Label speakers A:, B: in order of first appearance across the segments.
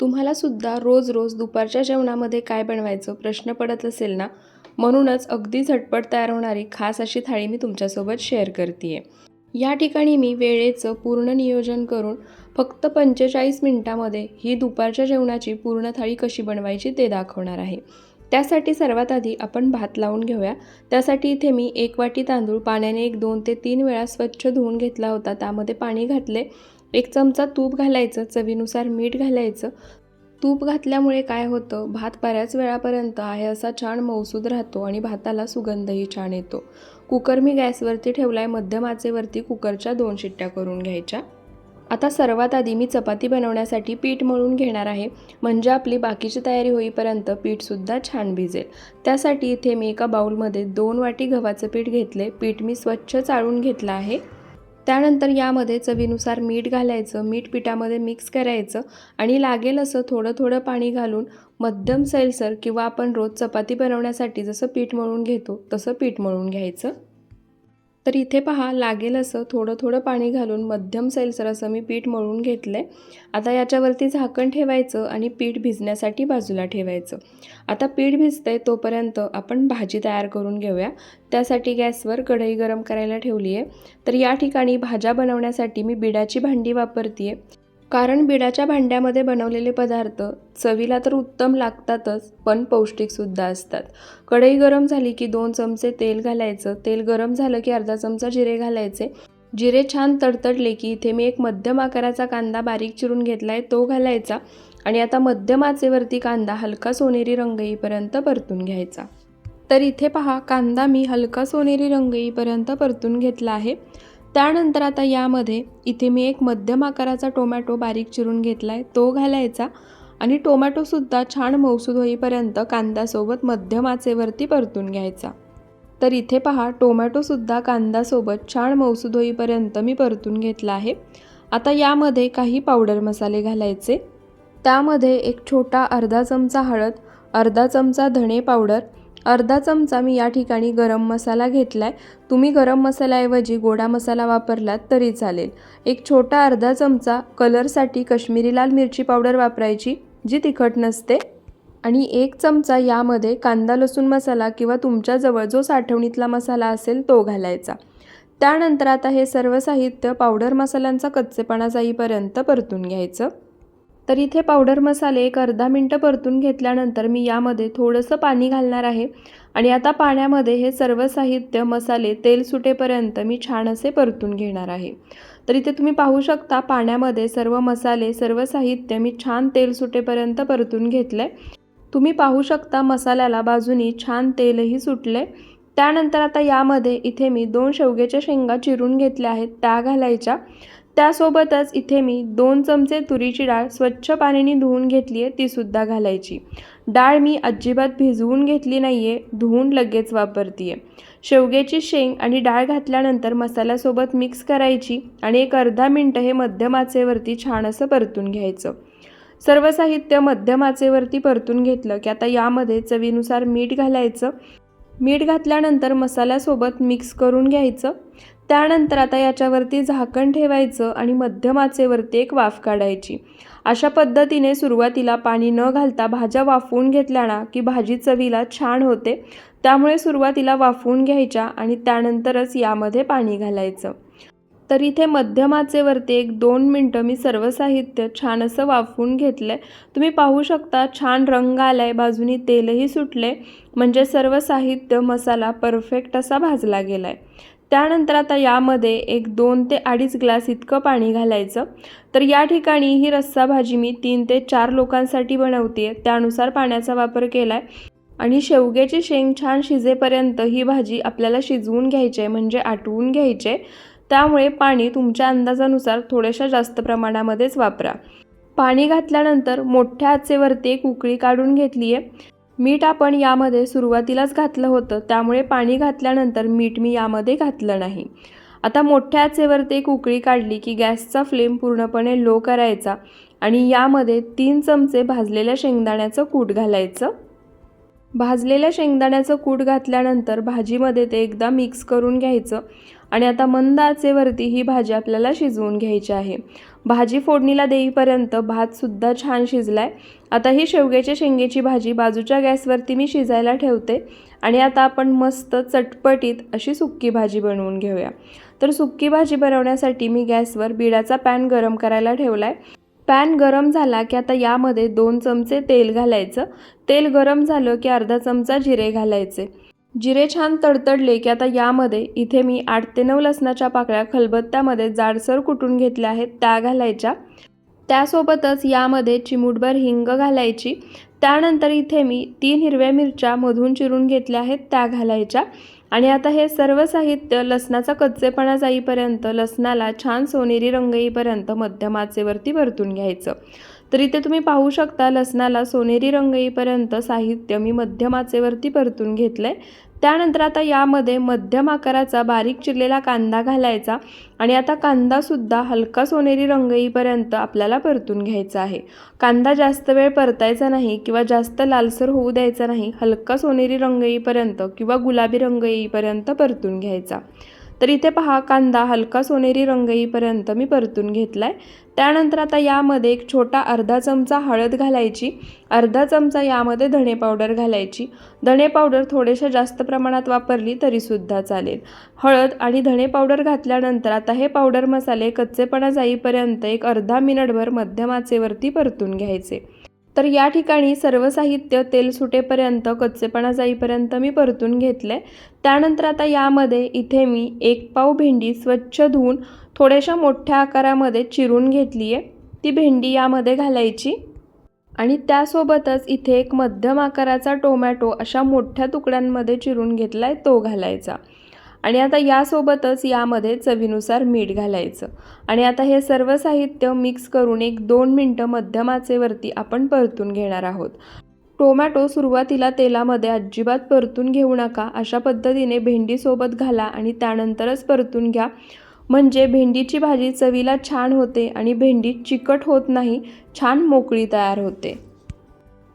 A: तुम्हाला सुद्धा रोज रोज दुपारच्या जेवणामध्ये काय बनवायचं प्रश्न पडत असेल ना म्हणूनच अगदी झटपट तयार होणारी खास अशी थाळी मी तुमच्यासोबत शेअर करते आहे या ठिकाणी मी वेळेचं पूर्ण नियोजन करून फक्त पंचेचाळीस मिनटामध्ये ही दुपारच्या जेवणाची पूर्ण थाळी कशी बनवायची ते दाखवणार आहे. त्यासाठी सर्वात आधी आपण भात लावून घेऊया. त्यासाठी इथे मी एक वाटी तांदूळ पाण्याने एक दोन ते तीन वेळा स्वच्छ धुवून घेतला होता. त्यामध्ये पाणी घातले. एक चमचा तूप घालायचं चवीनुसार मीठ घालायचं. तूप घातल्यामुळे काय होतं? भात बऱ्याच वेळापर्यंत आहे असा छान मौसूद राहतो आणि भाताला सुगंधही छान येतो. कुकर मी गॅसवरती ठेवला आहे मध्यम आचेवरती कुकरच्या दोन शिट्ट्या करून घ्यायच्या. आता सर्वात आधी मी चपाती बनवण्यासाठी पीठ मळून घेणार आहे. म्हणजे आपली बाकीची तयारी होईपर्यंत पीठसुद्धा छान भिजेल. त्यासाठी इथे मी एका बाऊलमध्ये दोन वाटी गव्हाचं पीठ घेतले पीठ मी स्वच्छ चाळून घेतलं आहे. त्यानंतर यामध्ये चवीनुसार मीठ घालायचं मीठ पिठामध्ये मिक्स करायचं आणि लागेल असं थोडं थोडं पाणी घालून मध्यम सैलसर किंवा आपण रोज चपाती बनवण्यासाठी जसं पीठ मळून घेतो तसं पीठ मळून घ्यायचं. तर इथे पहा लागेल असं थोडं थोडं पाणी घालून मध्यम सैलसर असं मी पीठ मळून घेतलं आहे आता याच्यावरती झाकण ठेवायचं आणि पीठ भिजण्यासाठी बाजूला ठेवायचं. आता पीठ भिजतंय तोपर्यंत आपण भाजी तयार करून घेऊया. त्यासाठी गॅसवर कढई गरम करायला ठेवली आहे तर या ठिकाणी भाज्या बनवण्यासाठी मी बिडाची भांडी वापरते आहे कारण बिडाच्या भांड्यामध्ये बनवलेले पदार्थ चवीला तर उत्तम लागतातच पण पौष्टिकसुद्धा असतात. कढई गरम झाली की दोन चमचे तेल घालायचं. तेल गरम झालं की अर्धा चमचा जिरे घालायचे. जिरे छान तडतडले की इथे मी एक मध्यम आकाराचा कांदा बारीक चिरून घेतला आहे तो घालायचा आणि आता मध्यम आचेवरती कांदा हलका सोनेरी रंग येईपर्यंत परतून घ्यायचा. तर इथे पहा कांदा मी हलका सोनेरी रंग येईपर्यंत परतून घेतला आहे. त्यानंतर आता यामध्ये इथे मी एक मध्यम आकाराचा टोमॅटो बारीक चिरून घेतला आहे तो घालायचा. आणि टोमॅटोसुद्धा छान मौसूद होईपर्यंत कांद्यासोबत मध्यम आचेवरती परतून घ्यायचा. तर इथे पहा टोमॅटोसुद्धा कांद्यासोबत छान मौसूद होईपर्यंत मी परतून घेतला आहे. आता यामध्ये काही पावडर मसाले घालायचे. त्यामध्ये एक छोटा अर्धा चमचा हळद अर्धा चमचा धणे पावडर अर्धा चमचा मी या ठिकाणी गरम मसाला घेतला आहे तुम्ही गरम मसाल्याऐवजी गोडा मसाला वापरलात तरी चालेल. एक छोटा अर्धा चमचा कलरसाठी कश्मीरी लाल मिरची पावडर वापरायची जी तिखट नसते. आणि एक चमचा यामध्ये कांदा लसूण मसाला किंवा तुमच्याजवळ जो साठवणीतला मसाला असेल तो घालायचा. त्यानंतर आता हे सर्व साहित्य पावडर मसाल्यांचा कच्चेपणा जाईपर्यंत परतून घ्यायचं. तर इथे पावडर मसाले एक अर्धा मिनटं परतून घेतल्यानंतर मी यामध्ये थोडंसं पाणी घालणार आहे. आणि आता पाण्यामध्ये हे सर्व साहित्य मसाले तेल सुटेपर्यंत मी छान असे परतून घेणार आहे. तर इथे तुम्ही पाहू शकता पाण्यामध्ये सर्व मसाले सर्व साहित्य मी छान तेल सुटेपर्यंत परतून घेतलं आहे तुम्ही पाहू शकता मसाल्याला बाजूनी छान तेलही सुटले त्यानंतर आता यामध्ये इथे मी दोन शेवग्याच्या शेंगा चिरून घेतल्या आहेत त्या घालायच्या. त्यासोबतच इथे मी दोन चमचे तुरीची डाळ स्वच्छ पाण्याने धुवून घेतली आहे तीसुद्धा घालायची. डाळ मी अजिबात भिजवून घेतली नाही आहे धुवून लगेच वापरते आहे शेवग्याची शेंग आणि डाळ घातल्यानंतर मसाल्यासोबत मिक्स करायची आणि एक अर्धा मिनटं हे मध्यम आचेवरती छान असं परतून घ्यायचं. सर्व साहित्य मध्यम आचेवरती परतून घेतलं की आता यामध्ये चवीनुसार मीठ घालायचं. मीठ घातल्यानंतर मसाल्यासोबत मिक्स करून घ्यायचं. त्यानंतर आता याच्यावरती झाकण ठेवायचं आणि मध्यम आचेवरती एक वाफ काढायची. अशा पद्धतीने सुरुवातीला पाणी न घालता भाज्या वाफवून घेतल्या ना की भाजी चवीला छान होते त्यामुळे सुरुवातीला वाफवून घ्यायच्या आणि त्यानंतरच यामध्ये पाणी घालायचं. तर इथे मध्यम आचेवरती एक दोन मिनटं मी सर्व साहित्य छान असं वाफवून घेतलं आहे तुम्ही पाहू शकता छान रंग आला आहे बाजूनी तेलही सुटले म्हणजे सर्व साहित्य मसाला परफेक्ट असा भाजला गेला आहे त्यानंतर आता यामध्ये एक दोन ते अडीच ग्लास इतकं पाणी घालायचं. तर या ठिकाणी ही रस्सा भाजी मी तीन ते चार लोकांसाठी बनवते त्यानुसार पाण्याचा वापर केला आहे आणि शेवग्याची शेंग छान शिजेपर्यंत ही भाजी आपल्याला शिजवून घ्यायची आहे म्हणजे आटवून घ्यायची आहे त्यामुळे पाणी तुमच्या अंदाजानुसार थोड्याशा जास्त प्रमाणामध्येच वापरा. पाणी घातल्यानंतर मोठ्या आचेवरती एक उकळी काढून घेतली आहे मीठ आपण यामध्ये सुरुवातीलाच घातलं होतं त्यामुळे पाणी घातल्यानंतर मीठ मी यामध्ये घातलं नाही. आता मोठ्या आचेवरती एक उकळी काढली की गॅसचा फ्लेम पूर्णपणे लो करायचा आणि यामध्ये तीन चमचे भाजलेल्या शेंगदाण्याचं कूट घालायचं. भाजलेल्या शेंगदाण्याचं कूट घातल्यानंतर भाजीमध्ये ते एकदा मिक्स करून घ्यायचं आणि आता मंद आचेवरती ही भाजी आपल्याला शिजवून घ्यायची आहे. भाजी फोडणीला देईपर्यंत भातसुद्धा छान शिजला आहे आता ही शेवग्याच्या शेंगेची भाजी बाजूच्या गॅसवरती मी शिजायला ठेवते. आणि आता आपण मस्त चटपटीत अशी सुक्की भाजी बनवून घेऊया. तर सुक्की भाजी बनवण्यासाठी मी गॅसवर बिडाचा पॅन गरम करायला ठेवला आहे पॅन गरम झाला की आता यामध्ये दोन चमचे तेल घालायचं. तेल गरम झालं की अर्धा चमचा जिरे घालायचे. जिरे छान तडतडले की आता यामध्ये इथे मी आठ ते नऊ लसणाच्या पाकळ्या खलबत्त्यामध्ये जाडसर कुटून घेतल्या आहेत त्या घालायच्या. त्यासोबतच यामध्ये चिमूटभर हिंग घालायची. त्यानंतर इथे मी तीन हिरव्या मिरच्या मधून चिरून घेतल्या आहेत त्या घालायच्या. आणि आता हे सर्व साहित्य लसणाचा कच्चेपणा जाईपर्यंत लसणाला छान सोनेरी रंग येईपर्यंत मध्यमाचेवरती परतून घ्यायचं. तर इथे तुम्ही पाहू शकता लसणाला सोनेरी रंग येईपर्यंत साहित्य मी मध्यम आचेवरती परतून घेतलं आहे त्यानंतर आता यामध्ये मध्यम आकाराचा बारीक चिरलेला कांदा घालायचा आणि आता कांदासुद्धा हलका सोनेरी रंग येईपर्यंत आपल्याला परतून घ्यायचा आहे. कांदा जास्त वेळ परतायचा नाही किंवा जास्त लालसर होऊ द्यायचा नाही हलका सोनेरी रंग येईपर्यंत किंवा गुलाबी रंग येईपर्यंत परतून घ्यायचा. तर इथे पहा कांदा हलका सोनेरी रंग येईपर्यंत मी परतून घेतला आहे त्यानंतर आता यामध्ये एक छोटा अर्धा चमचा हळद घालायची. अर्धा चमचा यामध्ये धणे पावडर घालायची. धणे पावडर थोडेशा जास्त प्रमाणात वापरली तरीसुद्धा चालेल. हळद आणि धणे पावडर घातल्यानंतर आता हे पावडर मसाले कच्चेपणा जाईपर्यंत एक अर्धा मिनिटभर मध्यम आचेवरती परतून घ्यायचे. तर या ठिकाणी सर्व साहित्य तेल सुटेपर्यंत कच्चेपणा जाईपर्यंत मी परतून घेतले. त्यानंतर आता यामध्ये इथे मी एक पाव भेंडी स्वच्छ धुवून थोड्याशा मोठ्या आकारामध्ये चिरून घेतली आहे ती भेंडी यामध्ये घालायची. आणि त्यासोबतच इथे एक मध्यम आकाराचा टोमॅटो अशा मोठ्या तुकड्यांमध्ये चिरून घेतला आहे तो घालायचा. आणि आता यासोबतच यामध्ये चवीनुसार मीठ घालायचं. आणि आता हे सर्व साहित्य मिक्स करून एक दोन मिनटं मध्यम आचेवरती आपण परतून घेणार आहोत. टोमॅटो सुरुवातीला तेलामध्ये अजिबात परतून घेऊ नका. अशा पद्धतीने भेंडीसोबत घाला आणि त्यानंतरच परतून घ्या. म्हणजे भेंडीची भाजी चवीला छान होते आणि भेंडी चिकट होत नाही छान मोकळी तयार होते.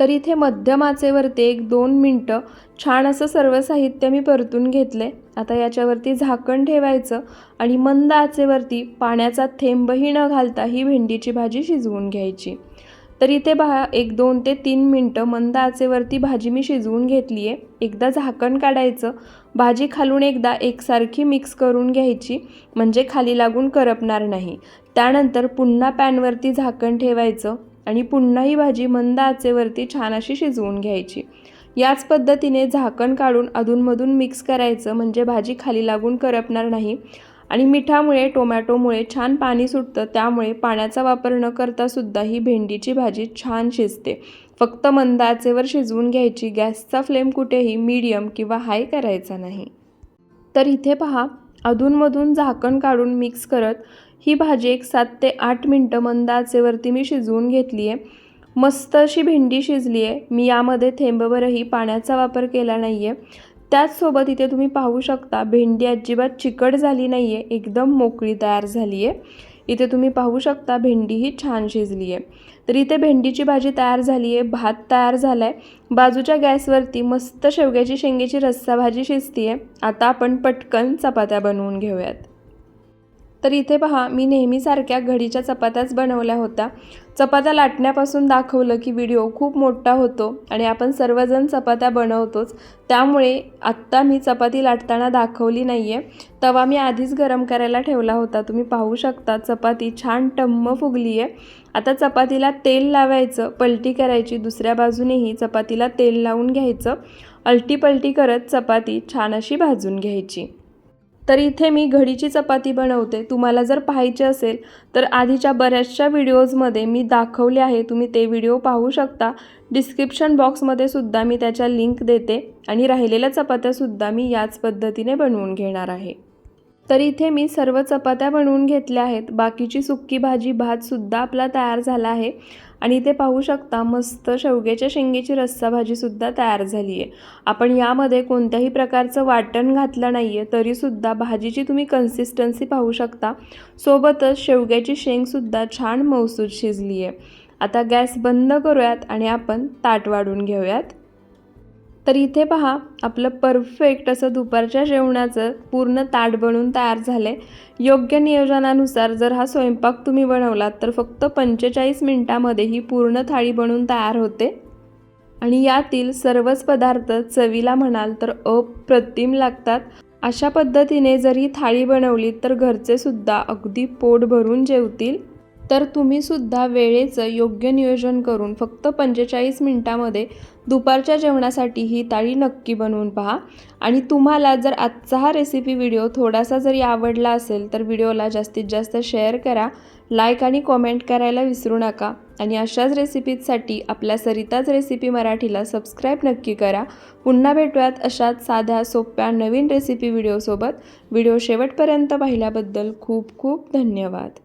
A: तर इथे मध्यम आचेवरती एक दोन मिनटं छान असं सर्व साहित्य मी परतून घेतले आता याच्यावरती झाकण ठेवायचं आणि मंद आचेवरती पाण्याचा थेंबही न घालता ही भेंडीची भाजी शिजवून घ्यायची. तर इथे पहा एक दोन ते तीन मिनटं मंद आचेवरती भाजी मी शिजवून घेतली आहे एकदा झाकण काढायचं. भाजी खालून एकदा एकसारखी मिक्स करून घ्यायची म्हणजे खाली लागून करपणार नाही. त्यानंतर पुन्हा पॅनवरती झाकण ठेवायचं. आणि पुन्हा ही भाजी मंद आचेवरती छान अशी शिजवून घ्यायची. याच पद्धतीने झाकण काढून अधूनमधून मिक्स करायचं म्हणजे भाजी खाली लागून करपणार नाही आणि मिठामुळे टोमॅटोमुळे छान पाणी सुटतं त्यामुळे पाण्याचा वापर न करता सुद्धा ही भेंडीची भाजी छान शिजते. फक्त मंद आचेवर शिजवून घ्यायची गॅसचा फ्लेम कुठेही मीडियम किंवा हाय करायचा नाही. तर इथे पहा अधूनमधून झाकण काढून मिक्स करत ही भाजी एक सात ते आठ मिनटं मंद आचेवरती मी शिजवून घेतली आहे मस्त अशी भेंडी शिजली आहे मी यामध्ये थेंबभरही पाण्याचा वापर केला नाही आहे त्याचसोबत इथे तुम्ही पाहू शकता भेंडी अजिबात चिकट झाली नाही आहे एकदम मोकळी तयार झाली आहे इथे तुम्ही पाहू शकता भेंडीही छान शिजली आहे तर इथे भेंडीची भाजी तयार झाली आहे भात तयार झाला आहे बाजूच्या गॅसवरती मस्त शेवग्याची शेंगेची रस्सा भाजी शिजती आहे आता आपण पटकन चपात्या बनवून घेऊयात. तर इथे पहा मी नेहमीसारख्या घडीच्या चपात्याच बनवल्या होत्या. चपात्या लाटण्यापासून दाखवलं की व्हिडिओ खूप मोठा होतो आणि आपण सर्वजण चपात्या बनवतोच. त्यामुळे आत्ता मी चपाती लाटताना दाखवली नाही आहे तवा मी आधीच गरम करायला ठेवला होता. तुम्ही पाहू शकता चपाती छान टम्म फुगली आहे आता चपातीला तेल लावायचं पलटी करायची दुसऱ्या बाजूनेही चपातीला तेल लावून घ्यायचं. अलटी पलटी करत चपाती छान अशी भाजून घ्यायची. तर इथे मी घडीची चपाती बनवते. तुम्हाला जर पाहायचे असेल तर आधीच्या बऱ्याचशा व्हिडिओजमध्ये मी दाखवले आहे. तुम्ही ते व्हिडिओ पाहू शकता. डिस्क्रिप्शन बॉक्समध्ये सुद्धा मी त्याच्या लिंक देते आणि राहिलेल्या चपात्यासुद्धा मी याच पद्धतीने बनवून घेणार आहे. तर इथे मी सर्व चपात्या बनवून घेतल्या आहेत. बाकीची सुक्की भाजी भातसुद्धा आपला तयार झाला आहे. आणि इथे पाहू शकता मस्त शेवग्याच्या शेंगेची रस्सा भाजीसुद्धा तयार झाली आहे आपण यामध्ये कोणत्याही प्रकारचं वाटण घातलं नाही आहे तरीसुद्धा भाजीची तुम्ही कन्सिस्टन्सी पाहू शकता. सोबतच शेवग्याची शेंगसुद्धा छान मौसूद शिजली आहे आता गॅस बंद करूयात आणि आपण ताट वाढून घेऊयात. तर इथे पहा आपलं परफेक्ट असं दुपारच्या जेवणाचं पूर्ण ताट बनवून तयार झालं आहे योग्य नियोजनानुसार जर हा स्वयंपाक तुम्ही बनवलात तर फक्त पंचेचाळीस मिनटामध्ये ही पूर्ण थाळी बनवून तयार होते. आणि यातील सर्वच पदार्थ चवीला म्हणाल तर अप्रतिम लागतात. अशा पद्धतीने जर ही थाळी बनवली तर घरचे सुद्धा अगदी पोट भरून जेवतील. तर तुम्ही सुद्धा वेळेचं योग्य नियोजन करून फक्त पंचेचाळीस मिनटामध्ये दुपारच्या जेवणासाठी ही थाळी नक्की बनवून पहा. आणि तुम्हाला जर आजचा हा रेसिपी व्हिडिओ थोडासा जरी आवडला असेल तर व्हिडिओला जास्तीत जास्त शेअर करा लाईक आणि कॉमेंट करायला विसरू नका. आणि अशाच रेसिपीजसाठी आपल्या सरिताच रेसिपी मराठीला सबस्क्राईब नक्की करा. पुन्हा भेटूयात अशाच साध्या सोप्या नवीन रेसिपी व्हिडिओसोबत व्हिडिओ शेवटपर्यंत पाहिल्याबद्दल खूप खूप धन्यवाद.